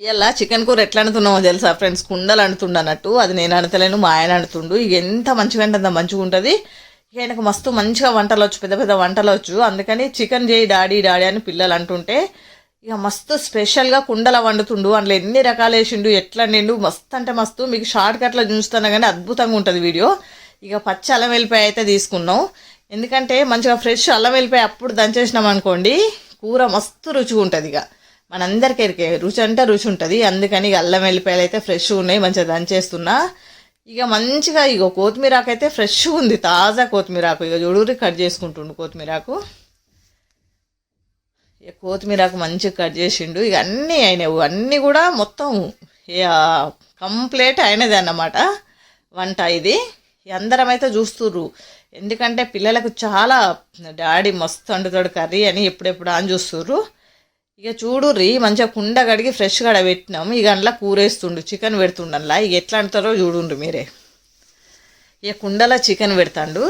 ఇలా చికెన్ కూర ఎట్లా అంటున్నామో తెలుసా ఫ్రెండ్స్? కుండలు అంటుండు అన్నట్టు. అది నేను అనతలేను మా ఆయన అంటుండు ఇక ఎంత మంచిగా అంటే అంత మంచిగా ఉంటుంది. ఇక ఆయనకు మస్తు మంచిగా వంటలు వచ్చు పెద్ద పెద్ద వంటలు వచ్చు. అందుకని చికెన్ చేయి డాడీ డాడీ అని పిల్లలు అంటుంటే ఇక మస్తు స్పెషల్గా కుండల వండుతుండు. అందులో ఎన్ని రకాలు వేసిండు ఎట్లా నిండు మస్తు అంటే మస్తు. మీకు షార్ట్ కట్లో కానీ అద్భుతంగా ఉంటుంది వీడియో. ఇక పచ్చి అల్లం వెళ్ళిపోయి అయితే తీసుకున్నాం. ఎందుకంటే మంచిగా ఫ్రెష్ అల్లం వెళ్ళిపోయి అప్పుడు దంచేసినాం అనుకోండి కూర మస్తు రుచిగా ఉంటుంది ఇక. మనందరికీ ఎరికే రుచి అంటే రుచి ఉంటుంది. అందుకని ఇక అల్లం వెల్లిపాయలు అయితే ఫ్రెష్గా ఉన్నాయి. మంచిగా దంచేస్తున్నా. ఇక మంచిగా ఇక కొత్తిమీరాకు అయితే ఫ్రెష్గా ఉంది. తాజా కొత్తిమీరాకు ఇక చూడూరి కట్ చేసుకుంటుండు కొత్తిమీరాకు ఇక కొత్తిమీరాకు మంచిగా కట్ చేసిండు. ఇక అన్నీ అయినావు అన్నీ కూడా మొత్తం ఇక కంప్లీట్ అయినది అన్నమాట. వంట ఇది. ఇక అందరం అయితే చూస్తుర్రు. ఎందుకంటే పిల్లలకు చాలా డాడీ మస్తు వండుతాడు కర్రీ అని ఎప్పుడెప్పుడు అని చూస్తుర్రు. ఇక చూడుర్రి మంచిగా కుండ కడిగి ఫ్రెష్గా కడ పెట్టినాం ఇక అందులో కూరేస్తుండు చికెన్ పెడుతుండు అందులో ఇక ఎట్లా అంటారో చూడుండ్రు మీరే. ఇక కుండలో చికెన్ పెడతాండు.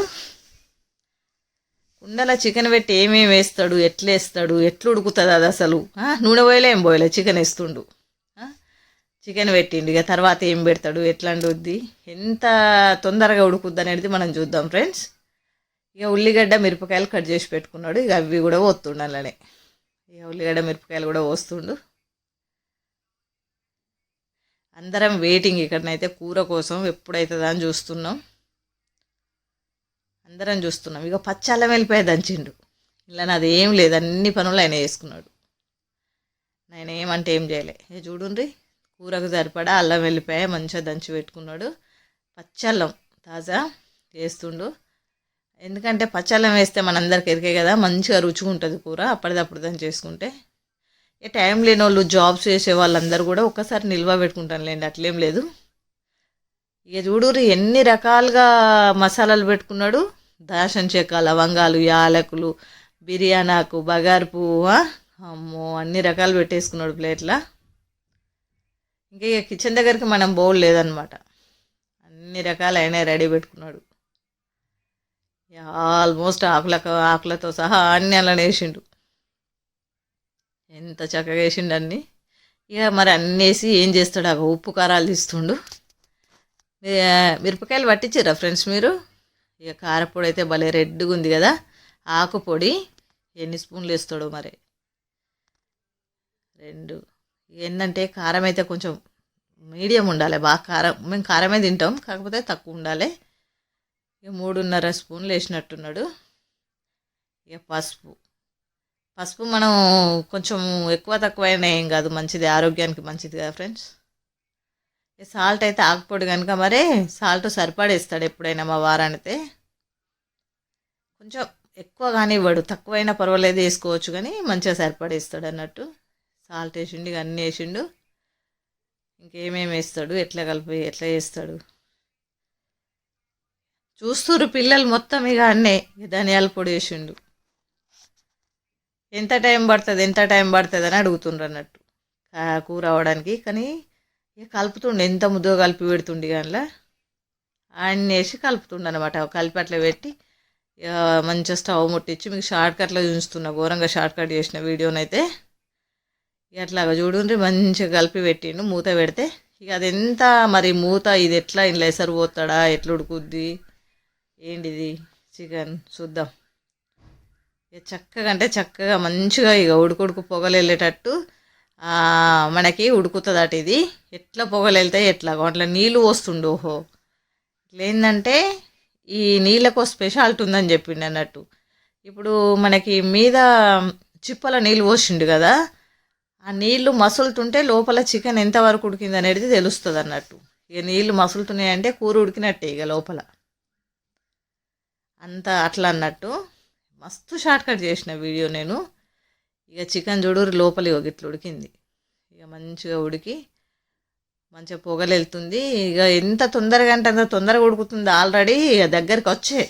కుండలో చికెన్ పెట్టి ఏమేమి వేస్తాడు ఎట్లా వేస్తాడు ఎట్లా ఉడుకుతుంది అది అసలు? నూనె పోయలే ఏం పోయలే చికెన్ వేస్తుండు. చికెన్ పెట్టిండు. ఇక తర్వాత ఏం పెడతాడు ఎట్లా వండుద్ది ఎంత తొందరగా ఉడుకుద్ది అనేది మనం చూద్దాం ఫ్రెండ్స్ ఇక ఉల్లిగడ్డ మిరపకాయలు కట్ చేసి పెట్టుకున్నాడు. ఇక అవి కూడా వస్తుండాలనే ఇక ఉల్లిగడ్డ మిరపకాయలు కూడా పోస్తుండు. అందరం వెయిటింగ్ ఇక్కడనైతే కూర కోసం ఎప్పుడైతుందా అని చూస్తున్నాం. అందరం చూస్తున్నాం. ఇక పచ్చి అల్లం వెళ్ళిపోయి దంచిండు. ఇలా నాది ఏం లేదు. అన్ని పనులు ఆయన చేసుకున్నాడు. ఆయన ఏమంటే ఏం చేయలే. ఇక చూడుండ్రి? కూరకు సరిపడా అల్లం వెళ్ళిపోయి మంచిగా దంచి పెట్టుకున్నాడు. పచ్చల్లం తాజా చేస్తుండు. ఎందుకంటే పచ్చళ్ళం వేస్తే మనందరికి ఎరికే కదా మంచిగా రుచిగా ఉంటుంది కూర అప్పటిదప్పుడు దాన్ని చేసుకుంటే. ఏ టైం లేని వాళ్ళు జాబ్స్ చేసే వాళ్ళందరూ కూడా ఒక్కసారి నిల్వ పెట్టుకుంటాను లేండి అట్లేం లేదు. ఇక చూడూరు ఎన్ని రకాలుగా మసాలాలు పెట్టుకున్నాడు. దాశం చెక్క లవంగాలు యాలకులు బిర్యానాకు బగారు పువ్వు అమ్మో అన్ని రకాలు పెట్టేసుకున్నాడు ప్లేట్లా. ఇంకా ఇక కిచెన్ దగ్గరికి మనం బౌల్ లేదనమాట. అన్ని రకాలు రెడీ పెట్టుకున్నాడు. ఆల్మోస్ట్ ఆకులకు ఆకులతో సహా అన్ని అలా వేసిండు ఎంత చక్కగా వేసిండు అన్ని. ఇక మరి అన్నీ వేసి ఏం చేస్తాడు? ఆ ఉప్పు కారాలు తీస్తుండు. మిరపకాయలు పట్టించారా ఫ్రెండ్స్ మీరు? ఇక కారపొడి అయితే భలే రెడ్గా ఉంది కదా. ఆకు పొడి ఎన్ని స్పూన్లు వేస్తాడో మరి? రెండు. ఏంటంటే కారం అయితే కొంచెం మీడియం ఉండాలి. బాగా కారం మేము కారమే తింటాం కాకపోతే తక్కువ ఉండాలి. ఇక మూడున్నర స్పూన్లు వేసినట్టున్నాడు. ఇక పసుపు. పసుపు మనం కొంచెం ఎక్కువ తక్కువ అయినా ఏం కాదు మంచిది ఆరోగ్యానికి మంచిది కదా ఫ్రెండ్స్. సాల్ట్ అయితే ఆకుపోడు కనుక మరే సాల్ట్ సరిపడేస్తాడు ఎప్పుడైనా మా వారానితే. కొంచెం ఎక్కువ కానివ్వడు తక్కువైనా పర్వాలేదు వేసుకోవచ్చు కానీ మంచిగా సరిపడేస్తాడు అన్నట్టు. సాల్ట్ వేసిండు ఇక అన్నీ వేసిండు. ఇంకేమేమి వేస్తాడు ఎట్లా కలిపి ఎట్లా చేస్తాడు. చూస్తురు పిల్లలు మొత్తం ఇక అన్నే. ధనియాల పొడి వేసిండు. ఎంత టైం పడుతుంది ఎంత టైం పడుతుంది అని అడుగుతుండ్రు అన్నట్టు. కూర అవడానికి కానీ ఇక కలుపుతుండే. ఎంత ముద్దో కలిపి పెడుతుండే అందులో. ఆయన వేసి కలుపుతుండే అనమాట కలిపి అట్లా పెట్టి ఇక మంచిగా స్టవ్ ముట్టించి మీకు షార్ట్ కట్లో చూస్తున్నా ఘోరంగా షార్ట్ కట్ చేసిన వీడియోనైతే. ఇక అట్లాగా చూడండి మంచిగా కలిపి పెట్టిండు. మూత పెడితే ఇక అది ఎంత మరి మూత? ఇది ఎట్లా? ఇంట్లో ఎసరు పోతాడా? ఎట్లా ఉడుకుద్ది? ఏంటిది? చికెన్ చూద్దాం. ఇక చక్కగా అంటే చక్కగా మంచిగా ఇక ఉడుకుడుకు పొగలు వెళ్ళేటట్టు మనకి ఉడుకుతుంది అటు ఇది. ఎట్లా పొగలు వెళ్తాయి ఎట్లా అట్లా నీళ్ళు పోస్తుండు ఓహో. ఇట్లా ఏంటంటే ఈ నీళ్ళకు స్పెషాలిటీ ఉందని చెప్పిండు అన్నట్టు. ఇప్పుడు మనకి మీద చిప్పల నీళ్ళు పోసిండు కదా ఆ నీళ్ళు మసులుతుంటే లోపల చికెన్ ఎంతవరకు ఉడికింది అనేది తెలుస్తుంది అన్నట్టు ఇక నీళ్ళు మసులుతున్నాయంటే కూర ఉడికినట్టే ఇక లోపల. అంత అట్లా అన్నట్టు మస్తు షార్ట్ కట్ చేసిన వీడియో నేను. ఇక చికెన్ చూడూరు లోపల ఇగో గిట్ల ఉడికింది. ఇక మంచిగా ఉడికి మంచిగా పొగలు వెళ్తుంది ఇక ఎంత తొందరగా అంటే అంత తొందరగా ఉడుకుతుంది ఆల్రెడీ. ఇక దగ్గరికి వచ్చే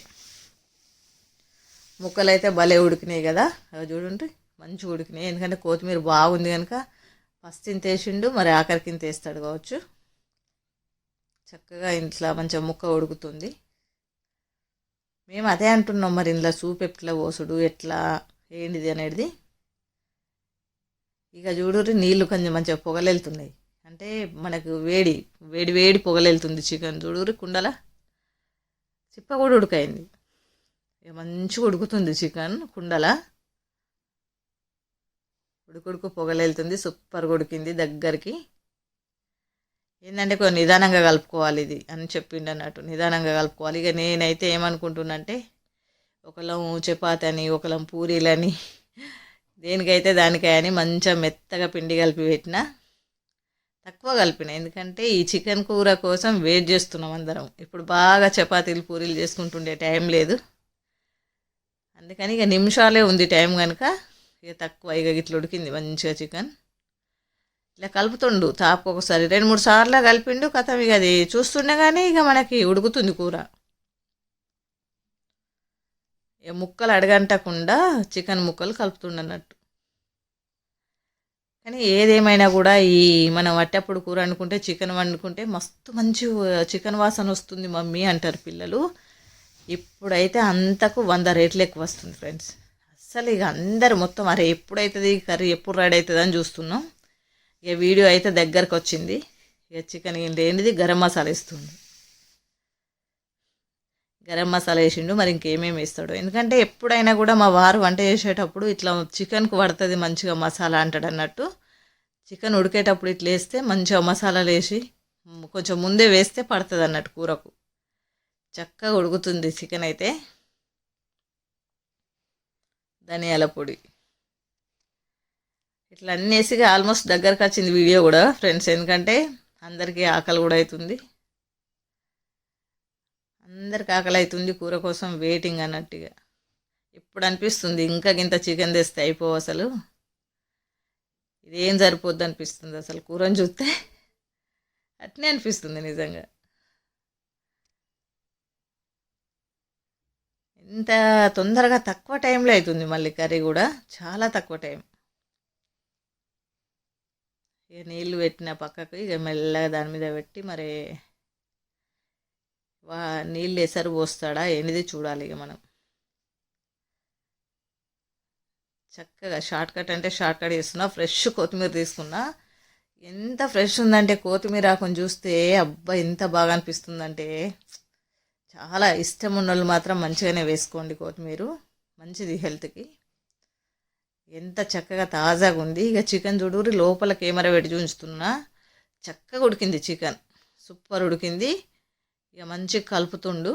ముక్కలు అయితే భలే ఉడికినాయి కదా. అవి చూడండి మంచిగా ఉడికినాయి. ఎందుకంటే కొత్తిమీర బాగుంది కనుక ఫస్ట్ ఇంత మరి ఆఖరికి తీస్తాడు కావచ్చు. చక్కగా ఇంట్లో మంచిగా ముక్క ఉడుకుతుంది. మేము అదే అంటున్నాం మరి ఇందులో సూప్ ఎట్లా పోసుడు ఎట్లా ఏంటిది అనేది. ఇక చూడుర్రి నీళ్ళు కొంచెం మంచిగా పొగలెళ్తున్నాయి. అంటే మనకు వేడి వేడి వేడి పొగలెళ్తుంది చికెన్. చూడుర్రి కుండల చిప్ప కూడా ఉడకైంది. ఇక మంచిగా ఉడుకుతుంది చికెన్ కుండల. ఉడుకుడుకు పొగలెళ్తుంది సూపర్గా ఉడికింది దగ్గరికి. ఏంటంటే కొంచెం నిదానంగా కలుపుకోవాలి ఇది అని చెప్పిండు అన్నట్టు. నిదానంగా కలుపుకోవాలి. ఇక నేనైతే ఏమనుకుంటున్నంటే ఒకలం చపాతి అని ఒకలం పూరీలని దేనికైతే దానికై అని మంచిగా మెత్తగా పిండి కలిపి పెట్టిన తక్కువ కలిపిన. ఎందుకంటే ఈ చికెన్ కూర కోసం వెయిట్ చేస్తున్నాం అందరం. ఇప్పుడు బాగా చపాతీలు పూరీలు చేసుకుంటుండే టైం లేదు. అందుకని ఇక నిమిషాలే ఉంది టైం కనుక ఇక తక్కువ. ఇక ఇట్లా ఉడికింది మంచిగా చికెన్. ఇట్లా కలుపుతుండు. తాపు ఒకసారి రెండు మూడు సార్లు కలిపిండు కథం ఇక అది చూస్తుండే కానీ ఇక మనకి ఉడుకుతుంది కూర. ఇక ముక్కలు అడగంటకుండా చికెన్ ముక్కలు కలుపుతుండన్నట్టు. కానీ ఏదేమైనా కూడా ఈ మనం వట్టప్పుడు కూర అనుకుంటే చికెన్ వండుకుంటే మస్తు మంచి చికెన్ వాసన వస్తుంది మమ్మీ అంటారు పిల్లలు. ఇప్పుడైతే అంతకు వంద రేట్లు ఎక్కువ వస్తుంది ఫ్రెండ్స్. అస్సలు ఇక అందరు మొత్తం అరే ఎప్పుడైతుంది కర్రీ ఎప్పుడు రెడీ అవుతుంది అని చూస్తున్నాం. ఇక వీడియో అయితే దగ్గరకు వచ్చింది ఇక చికెన్ లేనిది గరం మసాలా ఇస్తుంది గరం మసాలా వేసిండు మరి ఇంకేమేమి వేస్తాడు. ఎందుకంటే ఎప్పుడైనా కూడా మా వారు వంట చేసేటప్పుడు ఇట్లా చికెన్కు పడుతుంది మంచిగా మసాలా అంటాడు అన్నట్టు. చికెన్ ఉడికేటప్పుడు ఇట్లా వేస్తే మంచిగా మసాలాలు వేసి కొంచెం ముందే వేస్తే పడుతుంది అన్నట్టు కూరకు. చక్కగా ఉడుకుతుంది చికెన్ అయితే. ధనియాల పొడి. ఇట్లా అన్నీ వేసి ఆల్మోస్ట్ దగ్గరకు వచ్చింది వీడియో కూడా ఫ్రెండ్స్ ఎందుకంటే అందరికీ ఆకలి కూడా అవుతుంది. అందరికి ఆకలి అవుతుంది కూర కోసం వెయిటింగ్ అన్నట్టుగా ఇప్పుడు అనిపిస్తుంది? ఇంకా గింత చికెన్ తెస్తే అయిపోవు అసలు. ఇదేం సరిపోద్ది అనిపిస్తుంది అసలు కూరని చూస్తే? అట్నే అనిపిస్తుంది నిజంగా. ఇంత తొందరగా తక్కువ టైంలో అవుతుంది మళ్ళీ కర్రీ కూడా. చాలా తక్కువ టైం ఇక నీళ్ళు పెట్టిన పక్కకు ఇక మెల్లగా దాని మీద పెట్టి మరి వా నీళ్ళు ఎసరు పోస్తాడా ఏంటిది చూడాలి ఇక మనం. చక్కగా షార్ట్ కట్ అంటే షార్ట్ కట్ చేస్తున్నా ఫ్రెష్ కొత్తిమీర తీసుకున్నా. ఎంత ఫ్రెష్ ఉందంటే కొత్తిమీర ఆకుని చూస్తే అబ్బా ఎంత బాగా అనిపిస్తుందంటే. చాలా ఇష్టం ఉన్న వాళ్ళు మాత్రం మంచిగానే వేసుకోండి కొత్తిమీర మంచిది హెల్త్కి. ఎంత చక్కగా తాజాగా ఉంది. ఇక చికెన్ చూడూరి లోపల కెమెరా పెట్టి చూస్తున్నా చక్కగా ఉడికింది చికెన్. సూపర్ ఉడికింది. ఇక మంచిగా కలుపుతుండు.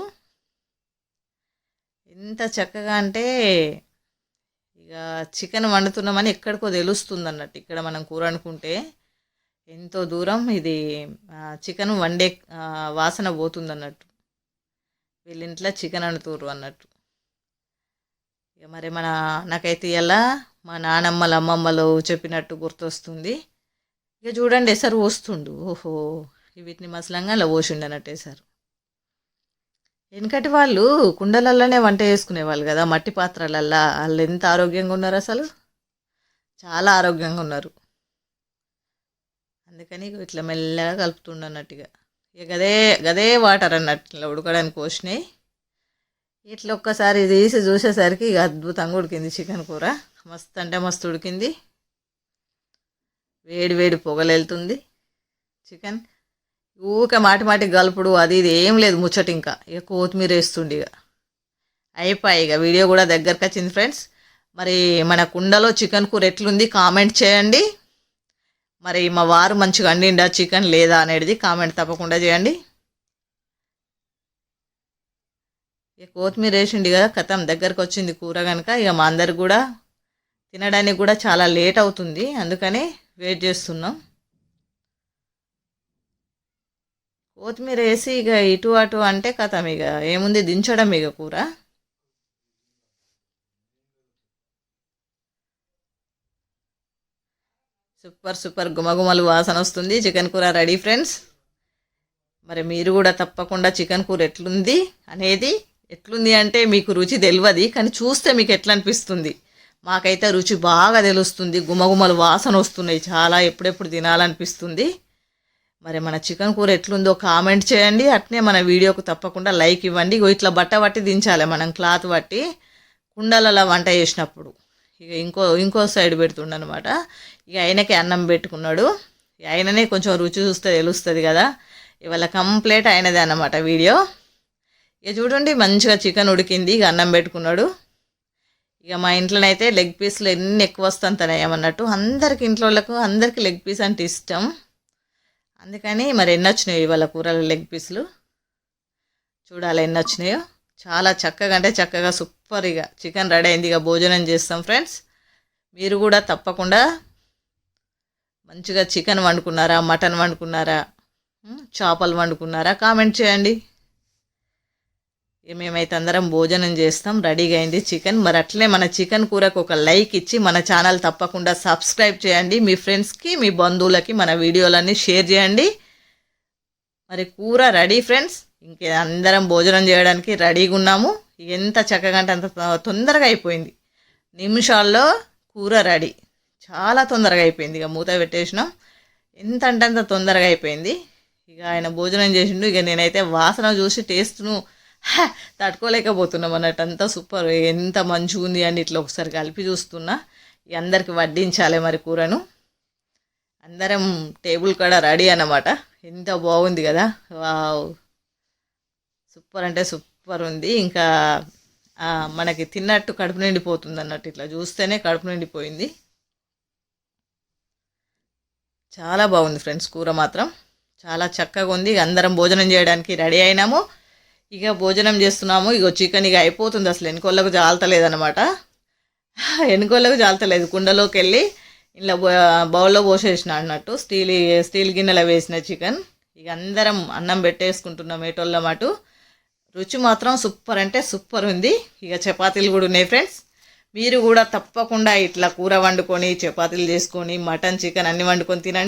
ఎంత చక్కగా అంటే ఇక చికెన్ వండుతున్నామని ఎక్కడికో తెలుస్తుంది అన్నట్టు ఇక్కడ మనం కూర అనుకుంటే ఎంతో దూరం ఇది చికెన్ వండే వాసన పోతుంది అన్నట్టు వీళ్ళింట్లో చికెన్ వండుతుర్రు అన్నట్టు. ఇక మరి మన నాకైతే ఇలా మా నానమ్మల అమ్మమ్మలు చెప్పినట్టు గుర్తొస్తుంది. ఇక చూడండి ఎసరు పోస్తుండు. ఓహో వీటిని మసలంగా అలా పోసిండు అన్నట్టు ఎసరు వెనకటి వాళ్ళు కుండలల్లోనే వంట చేసుకునేవాళ్ళు కదా మట్టి పాత్రలల్లా. వాళ్ళు ఎంత ఆరోగ్యంగా ఉన్నారు అసలు? చాలా ఆరోగ్యంగా ఉన్నారు. అందుకని ఇట్లా మెల్లగా కలుపుతుండ అన్నట్టుగా ఇక గదే గదే వాటర్ అన్నట్టు ఇట్లా ఉడకడానికి పోసినాయి. ఇట్లా ఒక్కసారి తీసి చూసేసరికి ఇక అద్భుతంగా ఉడికింది చికెన్ కూర. మస్తు అంటే మస్తు ఉడికింది. వేడి వేడి పొగలు వెళ్తుంది చికెన్. ఊకే మాటి మాటి గలుపుడు అది ఇది ఏం లేదు ముచ్చట ఇంకా. ఇక కొత్తిమీర వేస్తుండే ఇక. అయిపోయి ఇక వీడియో కూడా దగ్గరకు వచ్చింది ఫ్రెండ్స్. మరి మన కుండలో చికెన్ కూర ఎట్లుంది కామెంట్ చేయండి. మరి మా వారు మంచిగా వండిండా చికెన్ లేదా అనేది కామెంట్ తప్పకుండా చేయండి. ఇక కొత్తిమీర వేసిండి కదా కథం దగ్గరకు వచ్చింది కూర కనుక ఇక మా అందరు కూడా తినడానికి కూడా చాలా లేట్ అవుతుంది అందుకని వెయిట్ చేస్తున్నాం. కొత్తిమీర వేసి ఇక ఇటు అటు అంటే కథం ఇక ఏముంది దించడం ఇక కూర. సూపర్ సూపర్ గుమగుమలు వాసన వస్తుంది చికెన్ కూర రెడీ ఫ్రెండ్స్. మరి మీరు కూడా తప్పకుండా చికెన్ కూర ఎట్లుంది అనేది ఎట్లుంది అంటే మీకు రుచి తెలియదు కానీ చూస్తే మీకు ఎట్లా అనిపిస్తుంది మాకైతే రుచి బాగా తెలుస్తుంది గుమగుమలు వాసన వస్తున్నాయి చాలా ఎప్పుడెప్పుడు తినాలనిపిస్తుంది. మరి మన చికెన్ కూర ఎట్లుందో కామెంట్ చేయండి అట్నే మన వీడియోకు తప్పకుండా లైక్ ఇవ్వండి. ఇగో ఇట్లా బట్ట పట్టి దించాలి మనం క్లాత్ పట్టి కుండలలో వంట చేసినప్పుడు. ఇక ఇంకో ఇంకో సైడ్ పెడుతుండనమాట. ఇక ఆయనకి అన్నం పెట్టుకున్నాడు. ఇక ఆయననే కొంచెం రుచి చూస్తే తెలుస్తుంది కదా. ఇవాళ కంప్లీట్ అయినదే అన్నమాట వీడియో. ఇక చూడండి మంచిగా చికెన్ ఉడికింది. ఇక అన్నం పెట్టుకున్నాడు. ఇక మా ఇంట్లోనైతే లెగ్ పీస్లు ఎన్ని ఎక్కువ వస్తుంటాయి ఏమన్నట్టు. అందరికి ఇంట్లో వాళ్ళకు అందరికి లెగ్ పీస్ అంటే ఇష్టం. అందుకని మరి ఎన్ని వచ్చినాయి ఇవాళ కూరల లెగ్ పీసులు చూడాలి ఎన్ని వచ్చినాయో. చాలా చక్కగా అంటే చక్కగా సూపర్ ఇక. చికెన్ రెడీ అయింది. ఇక భోజనం చేస్తాం ఫ్రెండ్స్. మీరు కూడా తప్పకుండా మంచిగా చికెన్ వండుకున్నారా మటన్ వండుకున్నారా చేపలు వండుకున్నారా? కామెంట్ చేయండి. మేమైతే అందరం భోజనం చేస్తాం రెడీగా అయింది చికెన్. మరి అట్లే మన చికెన్ కూరకు ఒక లైక్ ఇచ్చి మన ఛానల్ తప్పకుండా సబ్స్క్రైబ్ చేయండి. మీ ఫ్రెండ్స్కి మీ బంధువులకి మన వీడియోలన్నీ షేర్ చేయండి. మరి కూర రెడీ ఫ్రెండ్స్. ఇంకే అందరం భోజనం చేయడానికి రెడీగా ఉన్నాము. ఎంత చక్కగా అంటే అంత తొందరగా అయిపోయింది. నిమిషాల్లో కూర రెడీ. చాలా తొందరగా అయిపోయింది. ఇక మూత పెట్టేసినాం. ఎంత అంటే అంత తొందరగా అయిపోయింది. ఇక ఆయన భోజనం చేసిండు. ఇక నేనైతే వాసన చూసి టేస్ట్ను తట్టుకోలేకపోతున్నాం అన్నట్టు అంతా సూపర్. ఎంత మంచిగా ఉంది అని ఇట్లా ఒకసారి కలిపి చూస్తున్నా. ఇక అందరికి వడ్డించాలి మరి కూరను. అందరం టేబుల్ కాడ రెడీ అన్నమాట. ఎంత బాగుంది కదా. వావ్. సూపర్ అంటే సూపర్ ఉంది. ఇంకా మనకి తిన్నట్టు కడుపు నిండిపోతుంది అన్నట్టు ఇట్లా చూస్తేనే కడుపు నిండిపోయింది. చాలా బాగుంది ఫ్రెండ్స్ కూర మాత్రం. చాలా చక్కగా ఉంది. ఇక అందరం భోజనం చేయడానికి రెడీ అయినాము. ఇక భోజనం చేస్తున్నాము. ఇక చికెన్ ఇక అయిపోతుంది అసలు. ఎన్నికోళ్ళకు జాలతలేదనమాట ఎన్నికోళ్ళకు జాలతలేదు. కుండలోకి వెళ్ళి ఇలా బౌల్లో పోసేసిన అన్నట్టు. స్టీల్ స్టీల్ గిన్నెలో వేసిన చికెన్. ఇక అందరం అన్నం పెట్టేసుకుంటున్నాం ఏటోళ్ళ అటు రుచి మాత్రం సూపర్ అంటే సూపర్ ఉంది. ఇక చపాతీలు కూడా ఉన్నాయి ఫ్రెండ్స్. మీరు కూడా తప్పకుండా ఇట్లా కూర వండుకొని చపాతీలు చేసుకొని మటన్ చికెన్ అన్ని వండుకొని తినండి.